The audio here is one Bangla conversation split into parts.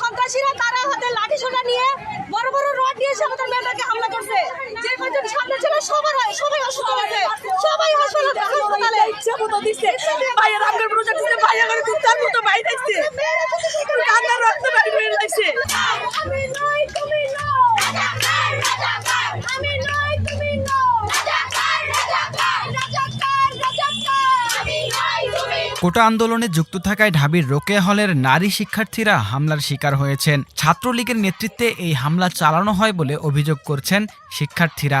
সন্ত্রাসীরা তারা হাতে লাঠি সোটা নিয়ে বড় বড় রড নিয়ে এসে আমাদের মেয়েটাকে হামলা করছে। যে কজন সামনে ছিল, সবার সবাই অসুস্থ হয়েছে সবাই হাসপাতালে। হাসপাতালে ইচ্ছা মতো দিচ্ছে। ভাইয়ের আঙ্গুল প্রজেক্ট দিচ্ছে ভাইয়ের কুত্তার মতো ভাই দেখছে কোটা আন্দোলনে যুক্ত থাকায় ঢাবির রোকেয়া হলের নারী শিক্ষার্থীরা হামলার শিকার হয়েছেন। ছাত্রলীগের নেতৃত্বে এই হামলা চালানো হয় বলে অভিযোগ করছেন শিক্ষার্থীরা।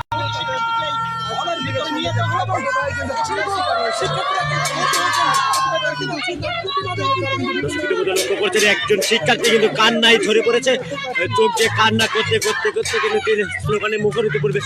একজন শিক্ষার্থী কিন্তু কান্নায় পড়েছে। চোখ কান্না করতে করতে করতে কিন্তু তিনি স্লোগানে মুখরিত পরিবেশ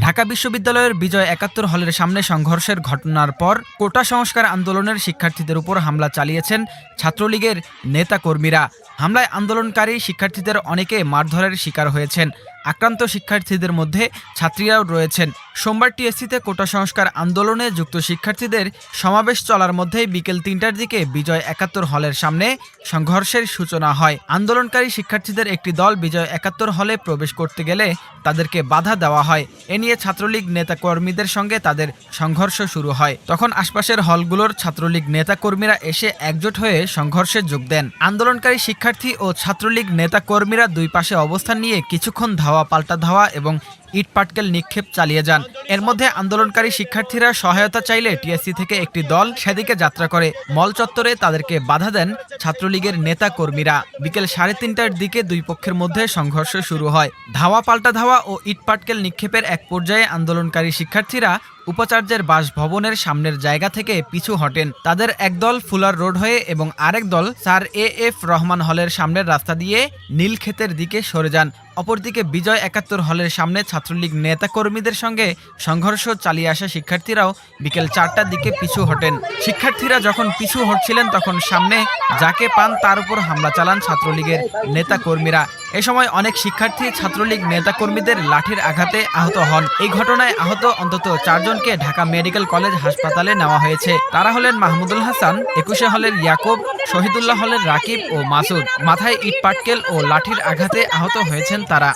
ঢাকা বিশ্ববিদ্যালয়ের বিজয় একাত্তর হলের সামনে সংঘর্ষের ঘটনার পর কোটা সংস্কার আন্দোলনের শিক্ষার্থীদের উপর হামলা চালিয়েছেন ছাত্রলীগের নেতাকর্মীরা। হামলায় আন্দোলনকারী শিক্ষার্থীদের অনেকে মারধরের শিকার হয়েছেন। আক্রান্ত শিক্ষার্থীদের মধ্যে ছাত্রীরাও রয়েছেন। সোমবার টিএসসিতে কোটা সংস্কার আন্দোলনে যুক্ত শিক্ষার্থীদের সমাবেশ চলার মধ্যেই বিকেল তিনটার দিকে বিজয় একাত্তর হলের সামনে সংঘর্ষের সূচনা হয়। আন্দোলনকারী শিক্ষার্থীদের একটি দল বিজয় একাত্তর হলে প্রবেশ করতে গেলে তাদেরকে বাধা দেওয়া হয়। এ নিয়ে ছাত্রলীগ নেতাকর্মীদের সঙ্গে তাদের সংঘর্ষ শুরু হয়। তখন আশপাশের হলগুলোর ছাত্রলীগ নেতাকর্মীরা এসে একজোট হয়ে সংঘর্ষে যোগ দেন। আন্দোলনকারী শিক্ষার্থী ও ছাত্রলীগ নেতাকর্মীরা দুই পাশে অবস্থান নিয়ে কিছুক্ষণ ধাওয়া পাল্টা ধাওয়া এবং ইট পাটকেল নিক্ষেপ চালিয়ে যান। এর মধ্যে আন্দোলনকারী শিক্ষার্থীরা সহায়তা চাইলে টিএসসি থেকে একটি দল সেদিকে যাত্রা করে। মল চত্বরে তাদেরকে বাধা দেন ছাত্রলীগের নেতা কর্মীরা বিকেল সাড়ে তিনটার দিকে দুই পক্ষের মধ্যে সংঘর্ষ শুরু হয়। ধাওয়া পাল্টা ধাওয়া ও ইট পাটকেল নিক্ষেপের এক পর্যায়ে আন্দোলনকারী শিক্ষার্থীরা উপাচার্যের বাসভবনের সামনের জায়গা থেকে পিছু হটেন তাদের একদল ফুলার রোড হয়ে এবং আরেক দল স্যার এ এফ রহমান হলের সামনের রাস্তা দিয়ে নীলক্ষেতের দিকে সরে যান। অপরদিকে বিজয় একাত্তর হলের সামনে ছাত্রলীগ নেতাকর্মীদের সঙ্গে সংঘর্ষ চালিয়ে আসা শিক্ষার্থীরাও বিকেল চারটার দিকে পিছু হটেন। শিক্ষার্থীরা যখন পিছু হটছিলেন, তখন সামনে যাকে পান তার উপর হামলা চালান ছাত্রলীগের নেতাকর্মীরা। এ সময় অনেক শিক্ষার্থী ছাত্রলীগ নেতাকর্মীদের লাঠির আঘাতে আহত হন। এই ঘটনায় আহত অন্তত চারজনকে ঢাকা মেডিকেল কলেজ হাসপাতালে নেওয়া হয়েছে। তারা হলেন মাহমুদুল হাসান, একুশে হলের ইয়াকুব শহীদুল্লাহ হলের রাকিব ও মাসুদ মাথায় ইট পাটকেল ও লাঠির আঘাতে আহত হয়েছেন তারা।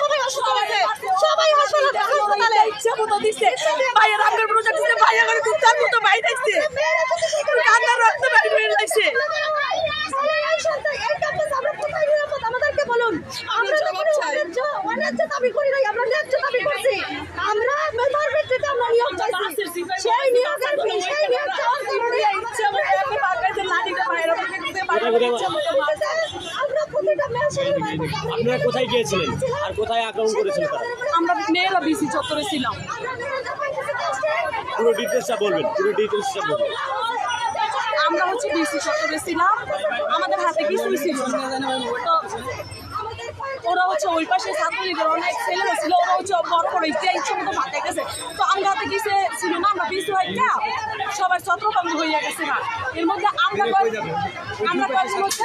সবাই সবাই ভাই আমার খুব তার মতো ভাই দেখছে কান্নার রক্ত বাড়ি বের লাগছে আমাদেরকে বলুন আমরা তো কোনো অন্যায্য অন্যায্য দাবি করি নাই আমরা ন্যায্য দাবি করছি আমরা মেধার ভিত্তিতে আমরা নিয়োগ চাইছি সেই নিয়োগের সেই নিয়োগ চাওয়ার কারণে ইচ্ছা মতো আমি বাগাইতে লাঠিটা বাইরে থেকে দিতে পারি ইচ্ছা মতো মারছে। আমরা প্রতিটা মেয়ের সঙ্গে আপনারা কোথায় গিয়েছিলেন? আর কোথায় আক্রমণ করেছিল তারা? আমরা মেয়েরা বিসি চত্বরে ছিলাম। পুরো ডিটেলসটা বলবেন পুরো ডিটেলসটা বলবেন। আমরা হচ্ছে বিসি চত্বরে ছিলাম। আমাদের হাতে কিছুই ছিল তো ওরা হচ্ছে ওই পাশে ছাত্রলীগের অনেক ছেলেরা ছিল ওরা হচ্ছে বড় বড় ইচ্ছে ইচ্ছে মতো মাথায় গেছে। তো আমরা হাতে কিছু ছিল না আমরা বিসি হইতা সবাই ছত্রভঙ্গ হইয়া গেছে না। এর মধ্যে আমরা আমরা কয়েকজন হচ্ছে